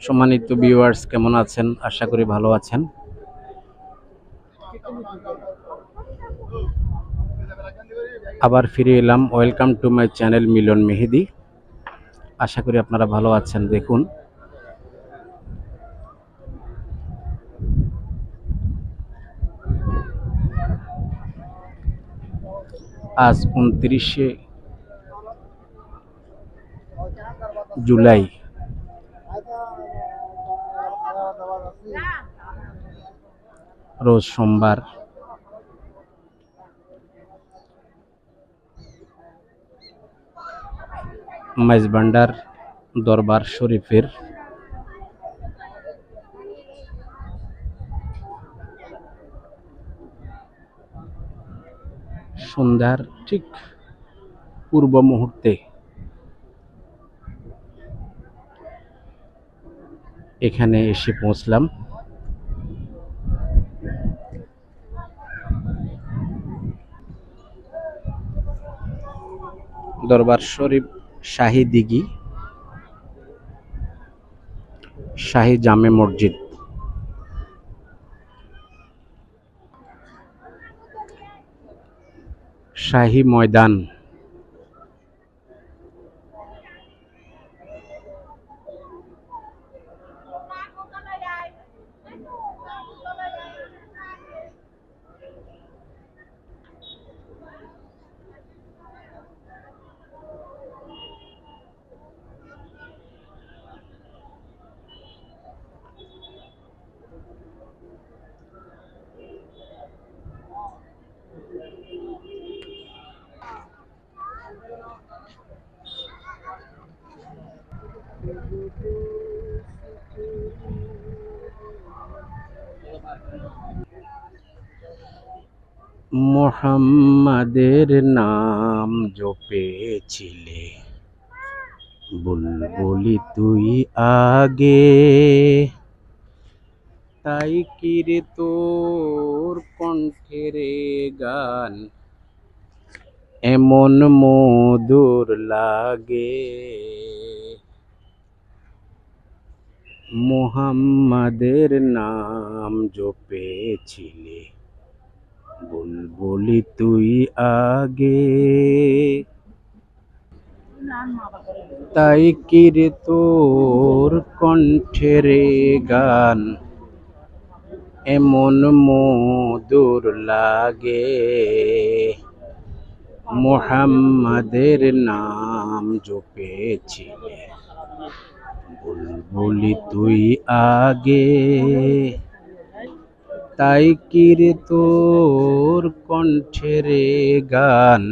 সম্মানিত ভিউয়ার্স কেমন আছেন? আশা করি ভালো আছেন। আবার ফিরে এলাম। Welcome to my channel Milon Mehedi. আশা করি আপনারা ভালো আছেন। দেখুন। আজ উনত্রিশে জুলাই। রোজ সোমবার। মাইজবান্ডার দরবার শরীফের সন্ধ্যার ঠিক পূর্ব মুহূর্তে এখানে এসে পৌঁছলাম। দরবার শরীফ শাহী দিঘি শাহী জামে মসজিদ। শাহী ময়দান। মোহাম্মদের নাম জপেছিলে। বুলবুলি তুই আগে। তাই কিরে তোর কণ্ঠের গান? এমন মধুর লাগে। মোহাম্মদের নাম জপেছিলে। বুলবুলি তুই আগে। তাই কিরে তোর কণ্ঠের গান এমন মধুর লাগে। মোহাম্মদের নাম জপেছিলে। বুলবুলি তুই আগে। তাই কিরে তোর কণ্ঠের গান?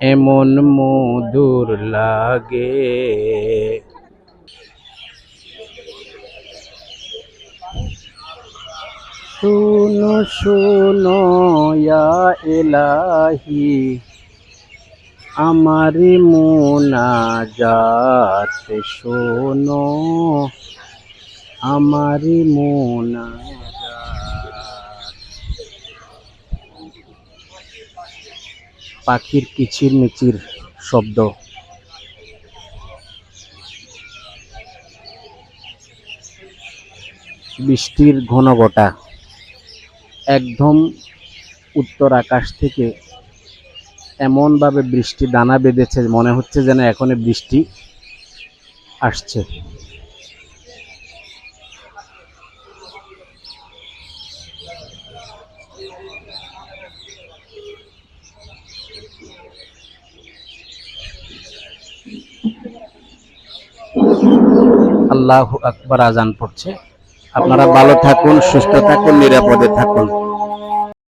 এমন মধুর লাগে। শুনো শুনো এলাহি আমার মোনাজাত শোনো। আমার মোনাজাত। পাখির কিচির মিচির শব্দ। বৃষ্টির ঘন ঘটা একদম উত্তর আকাশ থেকে এমনভাবে বৃষ্টি দানা বেঁধেছে, মনে হচ্ছে যেন এখনই বৃষ্টি আসছে। আল্লাহ আকবার আজান পড়ছে। আপনারা ভালো থাকুন, সুস্থ থাকুন, নিরাপদে থাকুন।